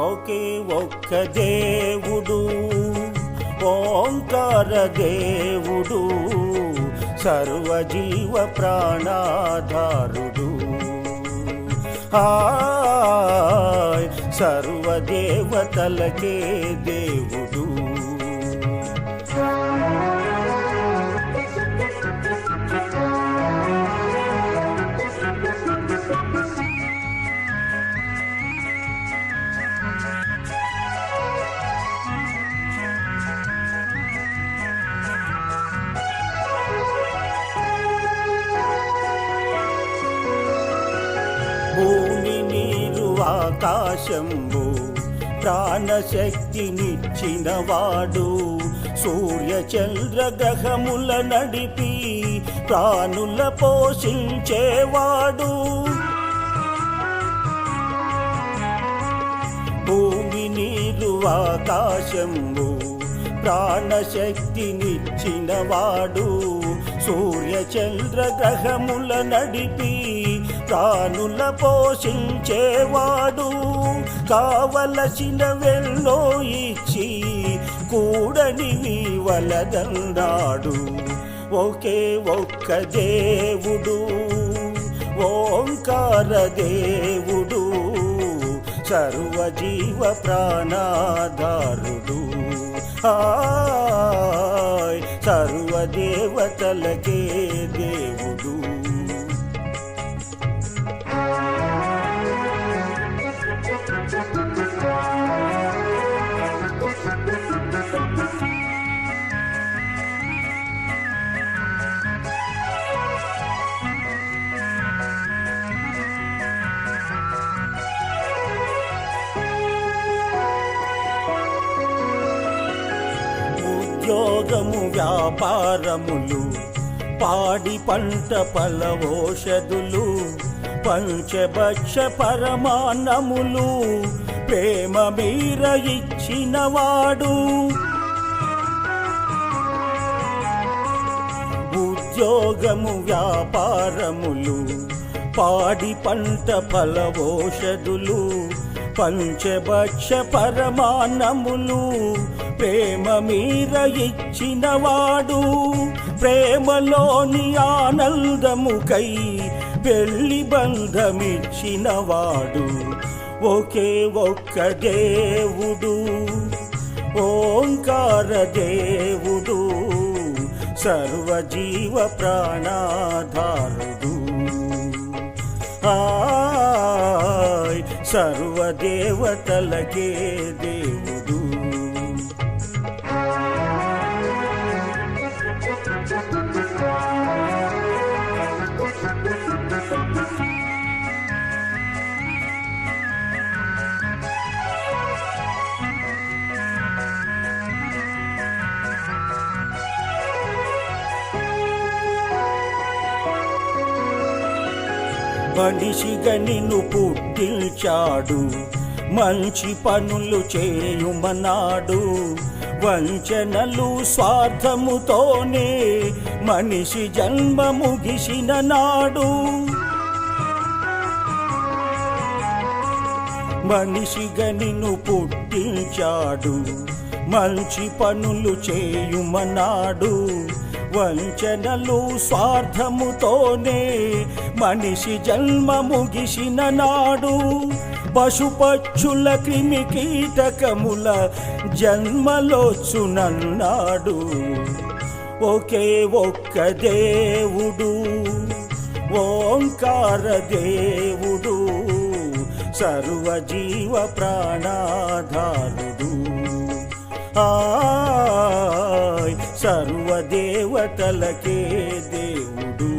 ఒకే ఒక్క దేవుడు ఓంకార దేవుడు సర్వజీవ ప్రాణాధారుడు. సర్వదేవతలకే దేవుడు. ఆకాశంబు ప్రాణశక్తినిచ్చినవాడు సూర్య చంద్ర గ్రహముల నడిపి ప్రాణుల పోషించేవాడు. భూమి నీరు ఆకాశంబు ప్రాణశక్తినిచ్చినవాడు సూర్య చంద్ర గ్రహముల నడిపి ప్రాణుల పోషించేవాడు. కావలసిన వెళ్ళో ఇచ్చి కూడని వలదన్నాడు ఒకే ఒక్క దేవుడు ఓంకార దేవుడు సర్వజీవ ప్రాణాధారుడు. సర్వదేవతలకే దేవుడు. ఉద్యోగము వ్యాపారములు పాడి పంట ఫలవోషధులు పంచభక్ష పరమాన్నములు ప్రేమ మీర ఇచ్చినవాడు. ఉద్యోగము వ్యాపారములు పాడి పంట ఫలవోషధులు పంచభక్ష పరమాన్నములు ప్రేమ మీర ఇచ్చినవాడు ప్రేమలోని ఆనందముకై పెళ్ళి బంధమిచ్చినవాడు. ఒకే ఒక్క దేవుడు ఓంకార దేవుడు సర్వజీవ ప్రాణాధారుడు. ఆ సర్వదేవతలకే దేవుడు. మనిషిగా నిన్ను పుట్టించాడు. మంచి పనులు చేయుమన్నాడు. వంచనలు స్వార్థముతోనే మనిషి జన్మ ముగిసిన నాడు. మనిషిగా నిన్ను పుట్టించాడు. మంచి పనులు చేయుమన్నాడు. వంచనలు స్వార్థముతోనే మనిషి జన్మ ముగిసిన నాడు పశుపక్షుల క్రిమి కీటకముల జన్మలోచునన్నాడు. ఒకే ఒక్క దేవుడు ఓంకార దేవుడు సర్వజీవ ప్రాణాధారుడు. సర్వదే సర్వదేవతలకే దేవుడు.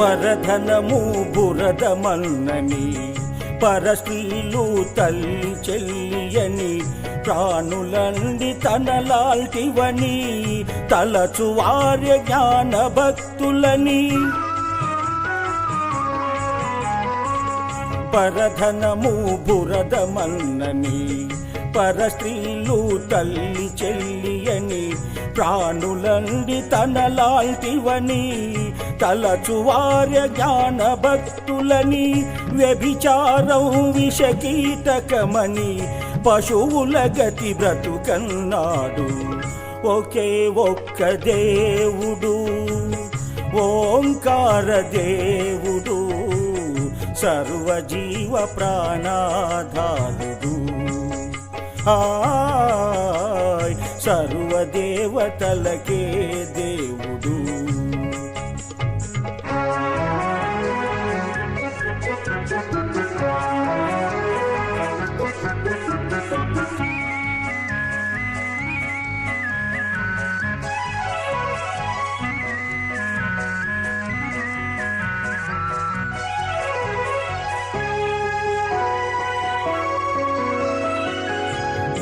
పరధనము బురదమన్నని పరస్త్రీలు తల్లి చెల్లియని ప్రాణులండి తనలాల్టివని తలచు వార్య జ్ఞాన భక్తులని. పరధనము బురదమన్నని పరస్త్రీలు తల్లి చెల్లియని ప్రాణులండి తనలాల్టివని తలచువార్య జ్ఞాన భక్తులని వ్యభిచారం విషకీటకమని పశువుల గతి బ్రతుకన్నాడు. ఒకే ఒక్క దేవుడు ఓంకార దేవుడు సర్వజీవ ప్రాణాధారుడు. సర్వదేవతలకే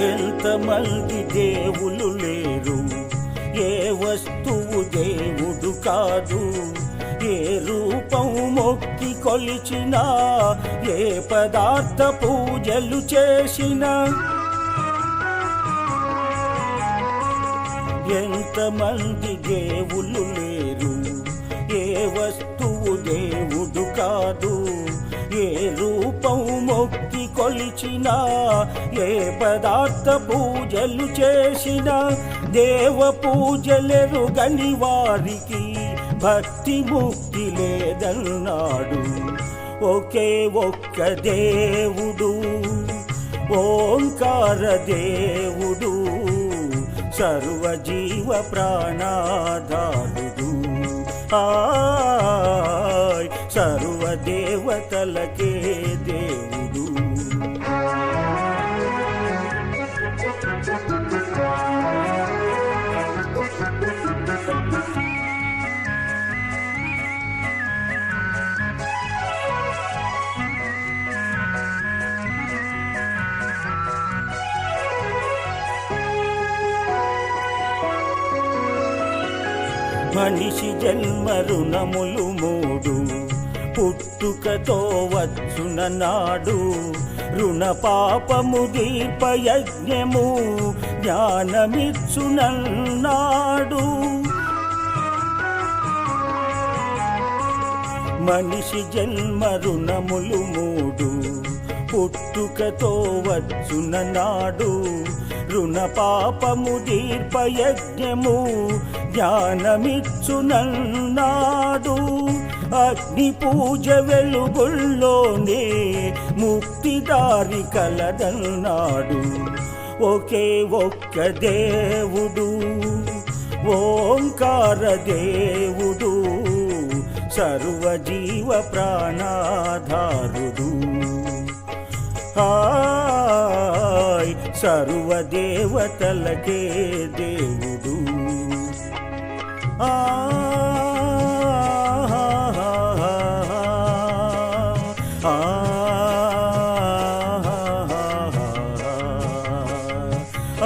ఎంతమంది దేవులు లేరు? ఏ వస్తువు దేవుడు కాదు. ఏ రూపం మొక్కి కొలిచినా ఏ పదార్థ పూజలు చేసినా. ఎంతమంది దేవులు లేరు? ఏ వస్తువు దేవుడు కాదు. ఏ రూపం మొక్కి కొలిచినా ఏ పదార్థ పూజలు చేసినా దేవ పూజలెరుగని వారికి భక్తి ముక్తి లేదన్నాడు. ఒకే ఒక్క దేవుడు ఓంకార దేవుడు సర్వజీవ ప్రాణాధారుడు. ఆ సర్వదేవతలకే దేవుడు. మనిషి జన్మ రుణములు మూడు. పుట్టుకతో వచ్చున నాడు రుణ పాపము దీపయజ్ఞము జ్ఞానమిచ్చునన్నాడు. మనిషి జన్మ రుణములు మూడు పుట్టుకతో వచ్చున నాడు రుణ పాపము దీర్పయజ్ఞము జ్ఞానమిచ్చునన్నాడు. అగ్ని పూజ వెలుగుల్లోనే ముక్తిదారి కలదన్నాడు. ఒకే ఒక్క దేవుడు ఓంకార దేవుడు సర్వజీవ ప్రాణాధారుడు. హాయ్ సర్వదేవతలకే దేవుడు. ఆ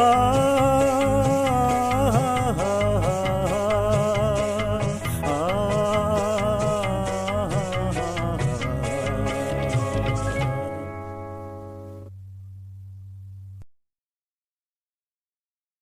Oh.